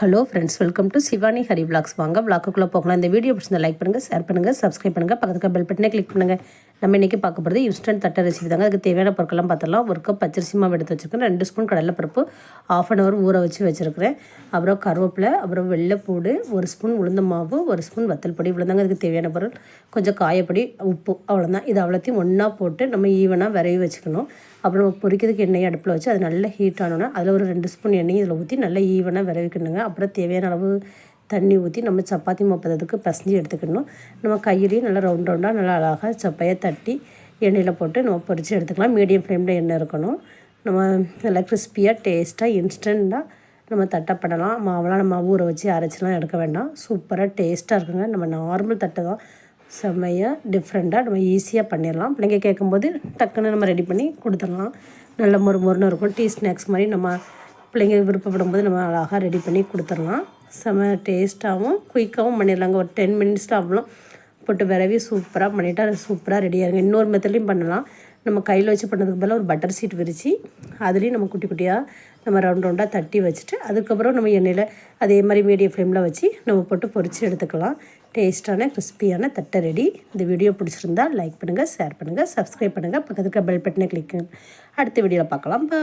Hello friends welcome to Shivani Hari vlogs வாங்க விளாக்குள்ளே போகலாம். இந்த வீடியோ பிடிச்சிருந்தா லைக் பண்ணுங்கள் ஷேர் பண்ணுங்கள் சப்ஸ்கிரைப் பண்ணுங்கள் பக்கத்துக்கு பெல் பட்டனே கிளிக் பண்ணுங்கள் நம்ம இன்றைக்கி பார்க்க போகிறது இன்ஸ்டன்ட் தட்டை ரெசிபி தாங்க. அதுக்கு தேவையான பொருட்கள்லாம் பார்த்துடலாம். ஒரு கப் பச்சரிசி மாவு எடுத்து வச்சுருக்கேன். ரெண்டு ஸ்பூன் கடலைப்பருப்பு ஆஃப் அன் ஹவர் ஊற வச்சு வச்சுருக்கிறேன். அப்புறம் கருவேப்பிலை அப்புறம் வெள்ளைப்பூடு ஒரு ஸ்பூன் உளுந்த மாவு ஒரு ஸ்பூன் வத்தல் பொடி. இவ்வளோதாங்க அதுக்கு தேவையான பொருள். கொஞ்சம் காயப்பொடி உப்பு அவ்வளோதான் இது அவ்வளோத்தையும் ஒன்றா போட்டு நம்ம ஈவனாக விரைவி வச்சுக்கணும். அப்புறம் பொரிக்கிறதுக்கு எண்ணெய் அடுப்பில் வச்சு அது நல்லா ஹீட் ஆனோன்னா அதில் ஒரு ரெண்டு ஸ்பூன் எண்ணெய் இதில் ஊற்றி நல்லா ஈவனாக விரைவிக்கணுங்க. அப்புறம் தேவையான அளவு தண்ணி ஊற்றி நம்ம சப்பாத்தி மப்பதத்துக்கு பசஞ்சு எடுத்துக்கணும். நம்ம கையிலையும் நல்லா ரவுண்ட் ரவுண்டாக நல்லா அழகாக சப்பையை தட்டி எண்ணெயில் போட்டு நம்ம பொரித்து எடுத்துக்கலாம். மீடியம் ஃப்ளேமில் எண்ணெய் இருக்கணும். நம்ம நல்லா கிறிஸ்பியாக டேஸ்ட்டாக இன்ஸ்டண்ட்டாக நம்ம தட்டப்படலாம். மாவெல்லாம் நம்ம ஊற வச்சு அரைச்சிலாம் எடுக்க வேண்டாம். சூப்பராக டேஸ்ட்டாக இருக்குங்க. நம்ம நார்மல் தட்டை தான். செம்மையாக டிஃப்ரெண்ட்டாக நம்ம ஈஸியாக பண்ணிடலாம். பிள்ளைங்க கேட்கும்போது டக்குன்னு நம்ம ரெடி பண்ணி கொடுத்துடலாம். நல்ல மொறு மொறுன்னு இருக்கும். டீ ஸ்நாக்ஸ் மாதிரி நம்ம பிள்ளைங்க விருப்பப்படும் போது நம்ம அழகாக ரெடி பண்ணி கொடுத்துடலாம். செம்ம டேஸ்ட்டாகவும் குயிக்காகவும் பண்ணிடலாங்க. ஒரு டென் மினிட்ஸில் அவ்வளோ போட்டு விரவி சூப்பராக பண்ணிவிட்டு அது சூப்பராக ரெடியாக இருங்க. இன்னொரு மெத்தட்லையும் பண்ணலாம். நம்ம கையில் வச்சு பண்ணதுக்கு பதிலாக ஒரு பட்டர் சீட் விரித்து அதுலேயும் நம்ம குட்டி குட்டியாக நம்ம ரவுண்ட் ரவுண்டாக தட்டி வச்சுட்டு அதுக்கப்புறம் நம்ம எண்ணெயில் அதே மாதிரி மீடியம் ஃப்ளேமில் வச்சு நம்ம போட்டு பொறிச்சு எடுத்துக்கலாம். டேஸ்ட்டான கிறிஸ்பியான தட்டை ரெடி இந்த வீடியோ பிடிச்சிருந்தா லைக் பண்ணுங்கள் ஷேர் பண்ணுங்கள் சப்ஸ்கிரைப் பண்ணுங்கள் பக்கத்துக்கு பெல் பட்டனை கிளிக் அடுத்த வீடியோவில் பார்க்கலாம்.